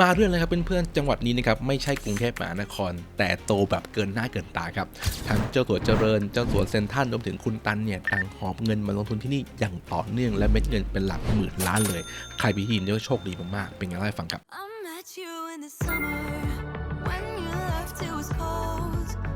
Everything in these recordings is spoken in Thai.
มาเรื่องเลยครับเพื่อนๆจังหวัดนี้นะครับไม่ใช่กรุงเทพมหานคร แต่โตแบบเกินหน้าเกินตาครับทั้งเจ้าสัวเจริญเจ้าสัวเซนทรันรวมถึงคุณตันเนี่ยต่างหอบเงินมาลงทุนที่นี่อย่างต่อเนื่องและเม็ดเงินเป็นหลักหมื่นล้านเลย ใครพิธีนเรียกว่าโชคดีมากๆเป็นไงเล่าให้ฟังครับ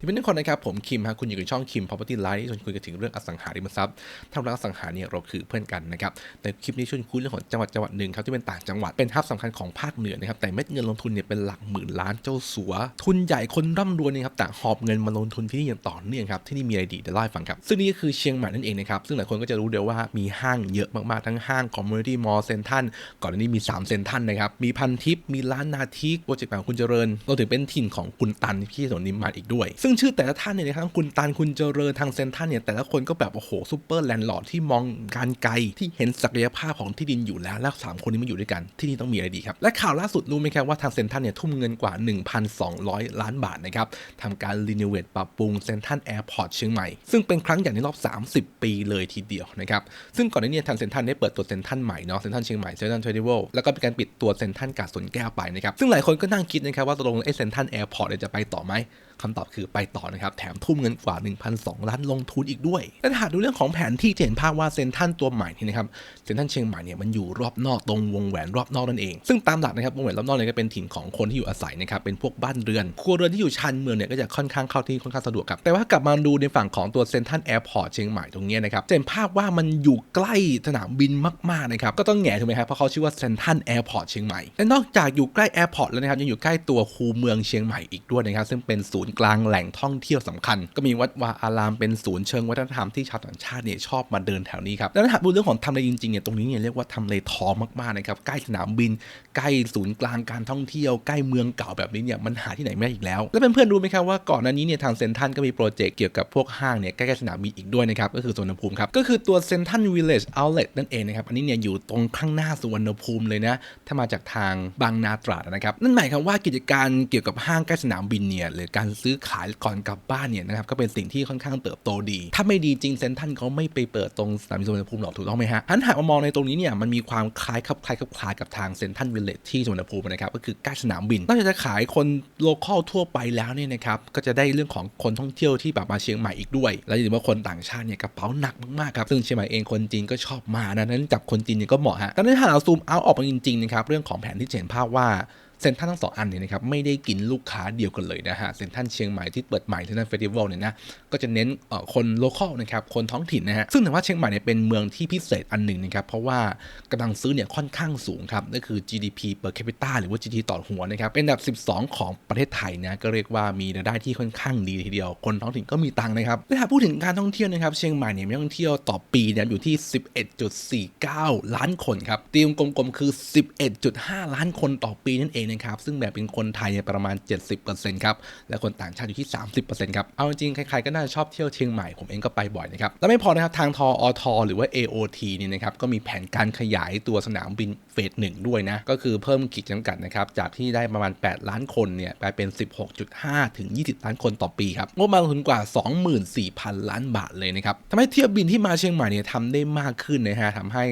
เป็นทุกคนนะครับ ผมคิมฮะคุณอยู่กับช่องคิม Property Life ที่ชวนคุยกันถึงเรื่องอสังหาริมทรัพย์ทำร้านอสังหาเนี่ยเราคือเพื่อนกันนะครับแต่คลิปนี้ชวนคุยเรื่องของจังหวัดจังหวัดหนึ่งครับที่เป็นต่างจังหวัดเป็นฮับสำคัญของภาคเหนือนะครับแต่เม็ดเงินลงทุนเนี่ยเป็นหลักหมื่นล้านเจ้าสัว ทุนใหญ่คนร่ำรวยนี่ครับต่หอบเงินมาลงทุนที่นี่อย่างต่อเนื่องครับที่นี่มีอะไรดีเดี๋ยวเล่าให้ฟังครับซึ่งนี่ก็คือเชียงใหม่นั่นเองนะครับซึ่งหลายคนก็จะรู้เดียวว่ามีห้างเยอะมากๆทั้งห้าง Community Mall เซนทันก่อนหน้านี้มี 3 เซนทันนะครับมีพันทิปมีร้านนาทิกโปรเจกต์ของคุณเจริญรวมถึงเป็นถิ่นของคุณตันที่ถนนนิมมานอีกด้วย ซึ่งชื่อแต่ละท่านเนี่ยนะครับทั้งคุณตันคุณเจริญทางเซนทันเนี่ยแต่ละคนก็แบบโอ้โหซูเปอร์แลนด์ลอร์ดที่มองการไกลที่เห็นศักยภาพของที่ดินอยู่แล้วแล้วสามคนนี้มาอยู่ด้วยกันที่นี่ต้องมีอะไรดีครับและข่าวล่าสุดรู้ไหมครับว่าทางเซนทันเนี่ยทุ่มเงินกว่า 1,200 ล้านบาทนะครับทำการรีโนเวทปรับปรุงเซนทันแอร์พอร์ตเชียงใหม่ซึ่งเป็นครั้งใหญ่ในรอบ 30 ปีเลยทีเดียวนะครับซึ่งก่อนหน้านี้ทางเซนทันได้เปิดตัวเซนทันใหม่เนาะเซนทันเชียงใหม่เซนทันเทรดิวลแล้วก็เป็นการปิดตัวเซนทันกาดสนแก้วไปนะครับซึ่งหลายคนก็นั่งคิดนะครับว่าตกลงไอ้เซนทันแอร์พอร์ตจะไปต่อไหม คำตอบคือไปต่อนะครับ แถมทุ่มเงินกว่า 1,200 ล้านลงทุนอีกด้วยและถ้าหากดูเรื่องของแผนที่จะเห็นภาพว่าเซนทันตัวใหม่นี่นะครับเซนทันเชียงใหม่เนี่ยมันอยู่รอบนอกตรงวงแหวนรอบนอกนั่นเอง ซึ่งตามหลักนะครับวงแหวนรอบนอกเนี่ยก็เป็นถิ่นของคนที่อยู่อาศัยนะครับเป็นพวกบ้านเรือนครัวเรือนที่อยู่ชานเมืองเนี่ยก็จะค่อนข้างเข้าที่ค่อนข้างสะดวกครับแต่ว่ากลับมาดูในฝั่งของตัวเซนทันแอร์พอร์ตเชียงใหม่ตรงนี้นะครับจะเห็นภาพว่ามันอยู่ใกล้สนามบินมากๆนะครับก็ต้องแง่ถูกไหมครับเพราะเขาชื่อว่าเซนทันแอร์พอร์ตเชียงใหม่และนอกจากอยู่ใกล้แอร์พอร์ตแล้วนะครับยังอยู่ใกล้ตัวคูเมืองเชียงใหม่อีกด้วยนะครับซึ่งเป็นศูนย์กลางแหล่งท่องเที่ยวสำคัญ ก็มีวัดวาอารามเป็นศูนย์เชิงวัฒนธรรมที่ชาวต่างชาติเนี่ยชอบมาเดินแถวนี้ครับแล้วถ้าหากดูเรื่องของทำเลจริงๆเนี่ยตรงนี้เนี่ยเรียกว่าทำเลทองมากๆนะครับใกล้สนามบิน ใกล้ศูนย์กลางการท่องเที่ยวใกล้เมืองเก่าแบบนี้เนี่ยมันหาที่ไหนไม่ได้อีกแล้ว แล้วเพื่อนๆรู้ไหมครับว่าก่อนหน้านี้เนี่ยทางเซนทันก็มีโปรเจกต์เกี่ยวกับพวกห้างเนี่ยใกล้ๆสนามบินอีกด้วยนะครับก็คือสวนภูมิครับก็คือตัวเซนทันวิลเลจเอาท์เลตนั่นเองนะครับอันนี้เนี่ยอยู่ตรงข้างหน้าสุวรรณภูมิเลยนะถ้ามาจากทางบางนาตราดนะครับนั่นหมายความว่ากิจการเกี่ยวกับห้างใกล้สนามบินเนี่ยหรือการซื้อขายก่อนกลับบ้านเนี่ยนะครับก็เป็นสิ่งที่ค่อนข้างเติบโตดี ถ้าไม่ดีจริงเซนทันเขาไม่ไปเปิดตรงสนามบินสุวรรณภูมิหรอกถูกต้องไหมฮะหันหากมามองในตรงนี้เนี่ยมันมีความคล้ายคลับคล้ายคลับคล้ายกับทางเซนทันวิลเลจที่สุวรรณภูมินะครับก็คือใกล้สนามบินนอกจากจะขายคนโลคอลทั่วไปแล้วเนี่ยนะครับก็จะได้เรื่องของคนท่องเที่ยวที่แบบมาเชียงใหม่อีกด้วย แล้วอย่าลืมว่าคนต่างชาติเนี่ยกระเป๋าหนักมากๆครับซึ่งเชียงใหม่เองคนจีนก็ชอบมานะนั้นจับคนจีนเนี่ยก็เหมาะฮะแต่ถ้าเราซูมเอาออกมาจริงๆนะครับเรื่องของแผนที่เห็นภาพว่า เซนทันทั้งสองอันเนี่ยนะครับไม่ได้กินลูกค้าเดียวกันเลยนะฮะเซนทันเชียงใหม่ที่เปิดใหม่เซนทันเฟสติวัลเนี่ยนะก็จะเน้นคนโลคอลนะครับคนท้องถิ่นนะฮะซึ่งแต่ว่าเชียงใหม่เนี่ยเป็นเมืองที่พิเศษอันหนึ่งนะครับเพราะว่ากำลังซื้อเนี่ยค่อนข้างสูงครับนั่นคือ GDP per capita หรือว่า GDP ต่อหัวนะครับเป็นอันดับ 12 ของประเทศไทยนะก็เรียกว่ามีรายได้ที่ค่อนข้างดีทีเดียว คนท้องถิ่นก็มีตังค์นะครับถ้าพูดถึงการท่องเที่ยวนะครับเชียงใหม่เนี่ยมีนักท่องเที่ยวต่อปีเนี่ยอยู่ที่ 11.49 ล้านคนครับตีมกลมๆคือ 11.5 ล้านคนต่อปีนั่นเองนะครับ ซึ่งแบ่งเป็นคนไทยเนี่ยประมาณ 70%ครับ และคนต่างชาติอยู่ที่ 30%ครับ เอาจริงๆ ใครๆ ก็น่าจะชอบเที่ยวเชียงใหม่ ผมเองก็ไปบ่อยนะครับ แล้วไม่พอนะครับ ทางทออทหรือว่า AOT นี่นะครับ ก็มีแผนการขยายตัวสนามบินเฟสหนึ่งด้วยนะ ก็คือเพิ่มขีดจำกัดนะครับ จากที่ได้ประมาณ 8 ล้านคนเนี่ยไปเป็น 16.5 ถึง 20 ล้านคนต่อปีครับ งบประมาณลงทุนกว่า 24,000 ล้านบาทเลยนะครับทำให้เที่ยวบินที่มาเชียงใหม่เนี่ยทำได้มากขึ้นนะฮะทำให้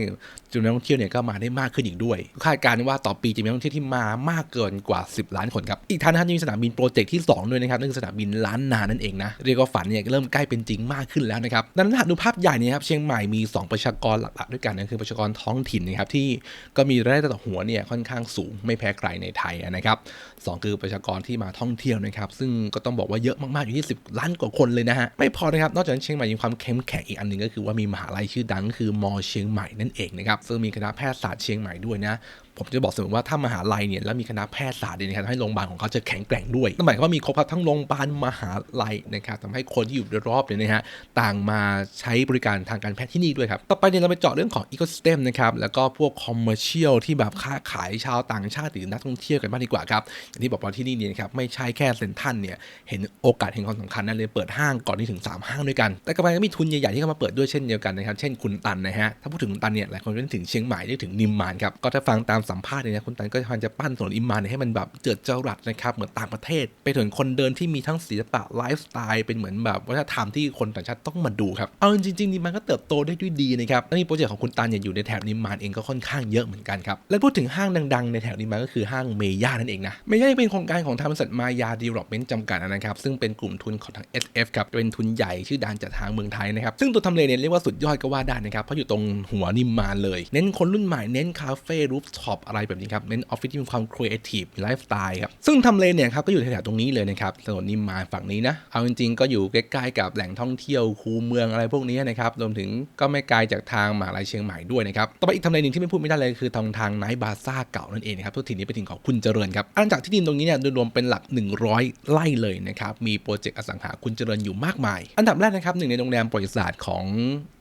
จำนวนนักท่องเที่ยวเนี่ยก็มาได้มากขึ้นอีกด้วย คาดการณ์ว่าต่อปีจะมีนักท่องเที่ยวที่มามากเกินกว่า 10 ล้านคนครับ อีกท่านนะครับยังมีสนามบินโปรเจกต์ที่ 2 ด้วยนะครับนั่นคือสนามบินล้านนานั่นเองนะ เรียกว่าฝันเนี่ยเริ่มใกล้เป็นจริงมากขึ้นแล้วนะครับดังนั้นหากดูภาพใหญ่เนี่ยครับเชียงใหม่มี 2 ประชากรหลักๆ ด้วยกันนะคือประชากรท้องถิ่นนะครับที่ก็มีรายได้ต่อหัวเนี่ยค่อนข้างสูงไม่แพ้ใครในไทยนะครับสองคือประชากรที่มาท่องเที่ยวนะครับซึ่งก็ต้องบอกว่าเยอะมากๆอยู่ที่10ล้านกว่าคนเลยนะฮะไม่พอนะครับนอกจากนั้นเชียงใหม่มีความเข้มแข็งอีกอันหนึ่งก็คือว่ามีมหาลัยชื่อดังก็คือมอเชียงใหม่นั่นเองนะครับซึ่งมีคณะแพทยศาสตร์เชียงใหม่ด้วยนะ ผมจะบอกเสมอว่าถ้ามหาลัยเนี่ยแล้วมีคณะแพทยศาสตร์เนี่ยนะครับทำให้โรงพยาบาลของเขาจะแข็งแกร่งด้วยนั่นหมายความว่ามีครบครับทั้งโรงพยาบาลมหาลัยนะครับทำให้คนที่อยู่รอบเนี่ยนะฮะต่างมาใช้บริการทางการแพทย์ที่นี่ด้วยครับต่อไปเนี่ยเราไปเจาะเรื่องของอีโคส y ต e มนะครับแล้วก็พวกคอมเมอร์เชียลที่แบบค้าขายชาวต่างชาติหรือนักท่องเที่ยวกันบ้างดีกว่าครับอย่างที่บอกว่าที่นี่เนี่ยครับไม่ใช่แค่เซนทรัลเนี่ยเห็นโอกาสเห็นความสำคัญนั่นเลยเปิดห้างก่อนที่ถึง 3 ห้างด้วยกัน แต่กลับไปก็มีทุนใหญ่ๆที่เข้ามาเปิดด้วยเช่นเดียวกันนะครับเช่นคุณตันนะฮะถ้าพูดถึงคุณตันเนี่ยหลายคนก็นึกถึงเชียงใหม่นึกถึงนิมมานครับก็ถ้าฟังตามสัมภาษณ์เนี่ยนะคุณตันก็พยายามจะปั้นถนนอิมานให้มันแบบเจิดจรัสนะครับเหมือนต่างประเทศ ไปถึงคนเดินที่มีทั้งศิลปะไลฟ์สไตล์เป็นเหมือนแบบวัฒนธรรมที่คนต่างชาติต้องมาดูครับเอาจริงๆนิมมานก็เติบโตได้ด้วยดีนะครับและนี่โปรเจกต์ของคุณตันเนี่ยอยู่ในแถบนิมานเองก็ค่อนข้างเยอะเหมือนกันครับและพูดถึงห้างดังๆ ในแถบนิมานก็คือห้างเมย่านั่นเองนะเมย่าเป็นโครงการของทางบริษัทมายาดีเวล็อปเมนต์จำกัดนะครับซึ่งเป็นกลุ่มทุนของทาง SF ครับเป็นทุนใหญ่ชื่อดังจากทางเมืองไทยนะครับซึ่งตัวทำเลเนี่ยเรียกว่าสุดยอดก็ว่าได้นะครับเพราะอยู่ตรงหัวนิมานเลย เน้นคนรุ่นใหม่เน้นคาเฟ่รูฟท็อปอะไรแบบนี้ครับเน้นออฟฟิศที่มีความครีเอทีฟไลฟ์สไตล์ครับซึ่งทำเลเนี่ยครับก็อยู่แถวๆตรงนี้เลยนะครับถนนนิมมานฝั่งนี้นะเอาจริงๆก็อยู่ใกล้ๆกับแหล่งท่องเที่ยวคูเมืองอะไรพวกนี้นะครับรวมถึงก็ไม่ไกลจากทางมหาลัยเชียงใหม่ด้วยนะครับต่อไปอีกทำเลหนึ่งที่ไม่พูดไม่ได้เลยคือทางทางไนท์บาซ่าเก่านั่นเองนะครับทุกทีนี้เป็นถิ่นของคุณเจริญครับอันจากที่ดินตรงนี้เนี่ยโดยรวมเป็นหลัก 100 ไร่เลยนะครับมีโปรเจกต์อสังหาคุณเจริญอยู่มากมาย อันดับแรกนะครับหนึ่งในโรงแรมประวัติศาสตร์ของ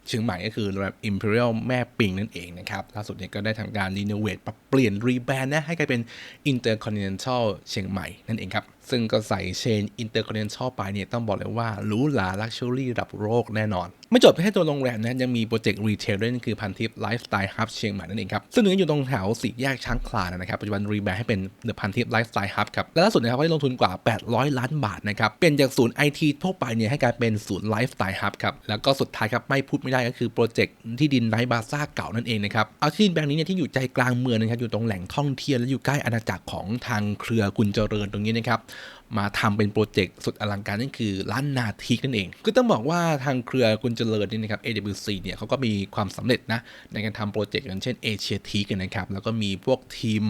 เชียงใหม่ก็คือโรงแรม Imperial แม่ปิงนั่นเองนะครับล่าสุดเนี่ยก็ได้ทำการรีโนเวทปรับเปลี่ยนรีแบรนด์นะให้กลายเป็น Intercontinental เชียงใหม่นั่นเองครับซึ่งก็ใส่เชน Intercontinental ไปเนี่ยต้องบอกเลยว่าหรูหราลักชัวรี่ระดับโลกแน่นอน ไม่จบแค่ตัวโรงแรมนะยังมีโปรเจกต์รีเทลด้วยนั่นคือพันทิปไลฟ์สไตล์ฮับเชียงใหม่นั่นเองครับ ซึ่งตรงนี้อยู่ตรงแถวสี่แยกช้างคลานนะครับ ปัจจุบันรีแบรนด์ให้เป็นเดอะพันทิปไลฟ์สไตล์ฮับครับ และล่าสุดนะครับก็ได้ลงทุนกว่า 800 ล้านบาทนะครับเปลี่ยนจากศูนย์ไอทีทั่วไปเนี่ยให้กลายเป็นศูนย์ไลฟ์สไตล์ฮับครับแล้วก็สุดท้ายครับไม่พูดไม่ได้ก็คือโปรเจกต์ที่ดินไนบาซ่าเก่านั่นเองนะครับเอาที่ดินแปลงนี้เนี่ยที่อยู่ใจกลางเมืองนะครับอยู่ตรงแหล่งท่องเที่ยวและอยู่ใกล้อาณาจักรของทางเครือกุญเจริญตรงนี้นะครับมาทำเป็นโปรเจกต์สุดอลังการนั่นคือร้านนาทีนั่นเอง ก็ต้องบอกว่าทางเครือกุญเจริญนี่นะครับ AWC เนี่ยเขาก็มีความสำเร็จนะในการทำโปรเจกต์อย่างเช่นเอเชียทีกันนะครับ แล้วก็มีพวกทีม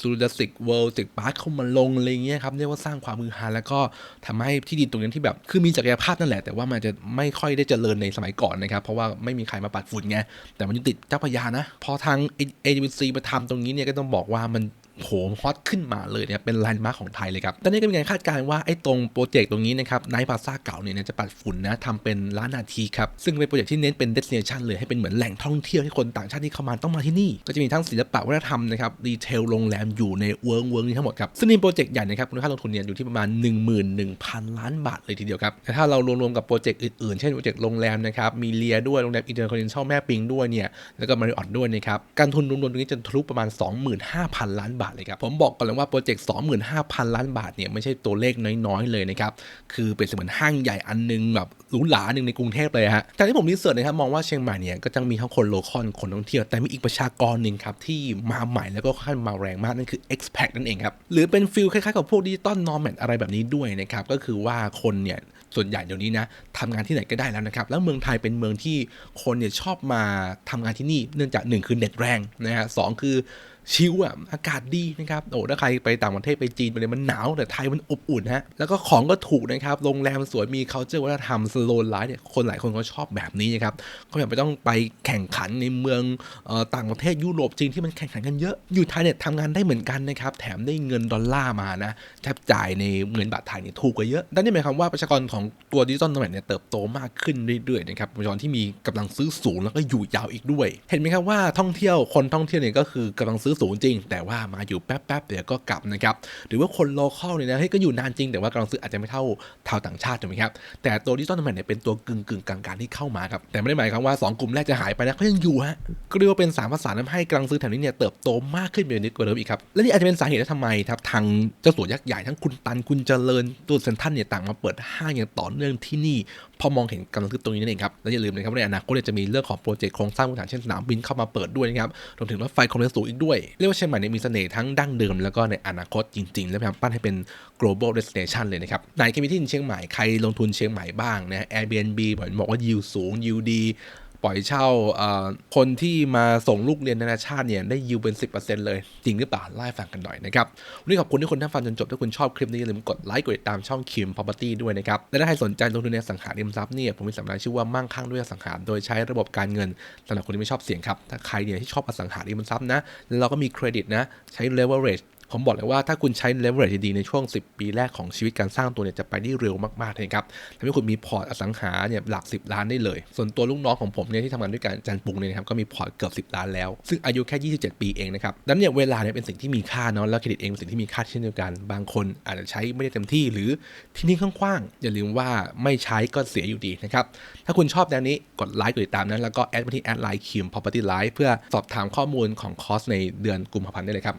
ซูดาสิกเวิลด์สิกพาร์คเข้ามาลงอะไรเงี้ยครับเรียกว่าสร้างความมือฮาแล้วก็ทำให้ที่ดินตรงนี้ที่แบบ คือมีศักยภาพนั่นแหละ แต่ว่ามันจะไม่ค่อยได้เจริญในสมัยก่อนนะครับ เพราะว่าไม่มีใครมาปัดฝุ่นไงแต่มันยังติดเจ้าพระยานะพอทาง AWC มาทำตรงนี้เนี่ยก็ต้องบอกว่ามัน โหมฮอตขึ้นมาเลยเนี่ยเป็นแลนด์มาร์คของไทยเลยครับตอนนี้ก็มีการคาดการณ์ว่าไอ้ตรงโปรเจกต์ตรงนี้นะครับไนท์พาซ่าเก่าเนี่ยจะปัดฝุ่นนะทำเป็นร้านนาทีครับซึ่งเป็นโปรเจกต์ที่เน้นเป็นเดสเนชันเลยให้เป็นเหมือนแหล่งท่องเที่ยวให้คนต่างชาติที่เข้ามาต้องมาที่นี่ ก็จะมีทั้งศิลปะวัฒนธรรมนะครับดีเทลโรงแรมอยู่ในเวิร์กเวิร์กนี้ทั้งหมดครับซึ่งในโปรเจกต์ใหญ่นะครับมูลค่าลงทุนเนี่ยอยู่ที่ประมาณ 11,000 ล้านบาทเลยทีเดียวครับแต่ถ้าเรารวมๆกับโปรเจกต์อื่นๆเช่นโปรเจกต์โรงแรมนะครับมีเลียด้วยโรงแรมอินเตอร์คอนเนชั่นแม่ปิงด้วยเนี่ยแล้วก็มาริออทด้วยนะครับการทุนรวมๆตรงนี้จะทะลุประมาณ 25,000 ล้านบาทเลยครับ ผมบอกก่อนเลยว่าโปรเจกต์ 25,000 ล้านบาทเนี่ยไม่ใช่ตัวเลขน้อยๆเลยนะครับ คือเป็นเสมือนห้างใหญ่อันนึงแบบหรูหราหนึ่งในกรุงเทพเลยฮะจากที่ผมรีเสิร์ชนะครับมองว่าเชียงใหม่เนี่ยก็จะมีทั้งคนโลคอลคนท่องเที่ยวแต่มีอีกประชากรหนึ่งครับที่มาใหม่แล้วก็ค่อนมาแรงมากนั่นคือ expat นั่นเองครับหรือเป็นฟิลคล้ายๆกับพวกดิจิตอลนอร์แมอะไรแบบนี้ด้วยนะครับก็คือว่าคนเนี่ยส่วนใหญ่เดี๋ยวนี้นะทำงานที่ไหนก็ได้แล้วนะครับแล้วเมืองไทยเป็นเมืองที่คนเนี่ยชอบมาทำงานที่นี่เนื่องจากหนึ่งคือเน็ตแรงนะฮะสคือ ชิลอะอากาศดีนะครับโอ้ถ้าใครไปต่างประเทศไปจีนไปเลยมันหนาวแต่ไทยมันอบอุ่นฮะแล้วก็ของก็ถูกนะครับโรงแรมสวยมี culture วัฒนธรรมสโลนไลฟ์เนี่ยคนหลายคนก็ชอบแบบนี้นะครับก็อย่าไปต้องไปแข่งขันในเมืองออต่างประเทศยุโรปจีนที่มันแข่งขันกันเยอะอยู่ไทยเนี่ยทำงานได้เหมือนกันนะครับแถมได้เงินดอลลาร์มานะแทบจ่ายในเงินบาทไทยเนี่ยถูกกว่าเยอะนั่นนี่หมายความว่าประชากรของตัวดิจิตอลโนแมดเนี่ยเติบโตมากขึ้นเรื่อยๆนะครับประชากรที่มีกำลังซื้อสูงแล้วก็อยู่ยาวอีกด้วย เห็นไหมครับว่าท่องเที่ยวคนท่องเที่ยวเนี่ยก็คือกำลังซื้อสูงจริง แต่ว่ามาอยู่แป๊บๆเดี๋ยวก็กลับนะครับหรือว่าคนโลคอลเนี่ยนะเฮ้ยก็อยู่นานจริง แต่ว่ากำลังซื้ออาจจะไม่เท่าชาวต่างชาติถูกไหมครับแต่ตัวดิจิตอลโนแมดเนี่ยเป็นตัวกึ่งกึ่งกลางๆที่เข้ามาครับแต่ไม่ได้หมายความว่าสองกลุ่มแรกจะหายไปนะเขายังอยู่ฮะก็เรียกว่าเป็นสามภาษาทำให้กำลังซื้อแถวนี้เนี่ยเติบโตมากขึ้นเป็นนิดกว่าเดิมอีกครับและนี่อาจจะเป็นสาเหตุที่ทำไมครับทางเจ้าสัวยักษ์ใหญ่ทั้งคุณตันคุณเจริญตัวเซนทันเนี่ยต่างมาเปิดห้างอย่างต่อเนื่องที่นี่พอมองเห็นกำลังซื้อตรงนี้นั่นเองครับและอย่าลืมนะครับว่าในอนาคตจะมีเรื่องของโปรเจกต์โครงสร้างพื้นฐานเช่นสนามบินเข้ามาเปิดด้วยนะครับรวมถึงรถไฟความเร็วสูงอีกด้วยเรียกว่าเชียงใหม่เนี่ยมีเสน่ห์ทั้งดั้งเดิมแล้วก็ในอนาคตจริง ๆ แล้วพยายามปั้นให้เป็น global destination เลยนะครับไหนเคมีที่ดินเชียงใหม่ใครลงทุนเชียงใหม่บ้างนะ Airbnb บอกบอกว่ายิวสูงยิวดี ปล่อยเช่าคนที่มาส่งลูกเรียนนานาชาติเนี่ยได้ยิวเป็น 10%เลย จริงหรือเปล่าไล่ฟังกันหน่อยนะครับ วันนี้ขอบคุณที่คนท่านฟังจนจบ ถ้าคุณชอบคลิปนี้อย่าลืมกดไลค์กดติดตามช่องคิม Property ด้วยนะครับ และถ้าใครสนใจลงทุนในสังหาริมทรัพย์เนี่ยผมมีสัมมนาชื่อว่ามั่งคั่งด้วยสังหาโดยใช้ระบบการเงินสำหรับคนที่ไม่ชอบเสี่ยงครับถ้าใครเนี่ยที่ชอบอสังหาริมทรัพย์นะแล้วเราก็มีเครดิตนะใช้ leverage ผมบอกเลยว่าถ้าคุณใช้ leverage ดีในช่วง 10 ปีแรกของชีวิตการสร้างตัวเนี่ยจะไปได้เร็วมากๆเลยครับทำให้คุณมีพอร์ตอสังหาเนี่ยหลัก 10 ล้านได้เลย ส่วนตัวลูกน้องของผมเนี่ยที่ทำงานด้วยกันจันปุงเนี่ยครับก็มีพอร์ตเกือบ 10 ล้านแล้ว ซึ่งอายุแค่ 27 ปีเองนะครับดังนั้นเนี่ยเวลาเนี่ยเป็นสิ่งที่มีค่าเนาะแล้วเครดิตเองเป็นสิ่งที่มีค่าเช่นเดียวกัน บางคนอาจจะใช้ไม่ได้เต็มที่หรือที่นี่ข้างๆอย่าลืมว่าไม่ใช้ก็เสียอยู่ดีนะครับถ้าคุณชอบแนวนี้กดไลค์กดติดตามนั้นแล้วก็แอดมาที่แอดไลน์คิม property life เพื่อสอบถามข้อมูลของคอร์สในเดือนกุมภาพันธ์ได้เลยครับ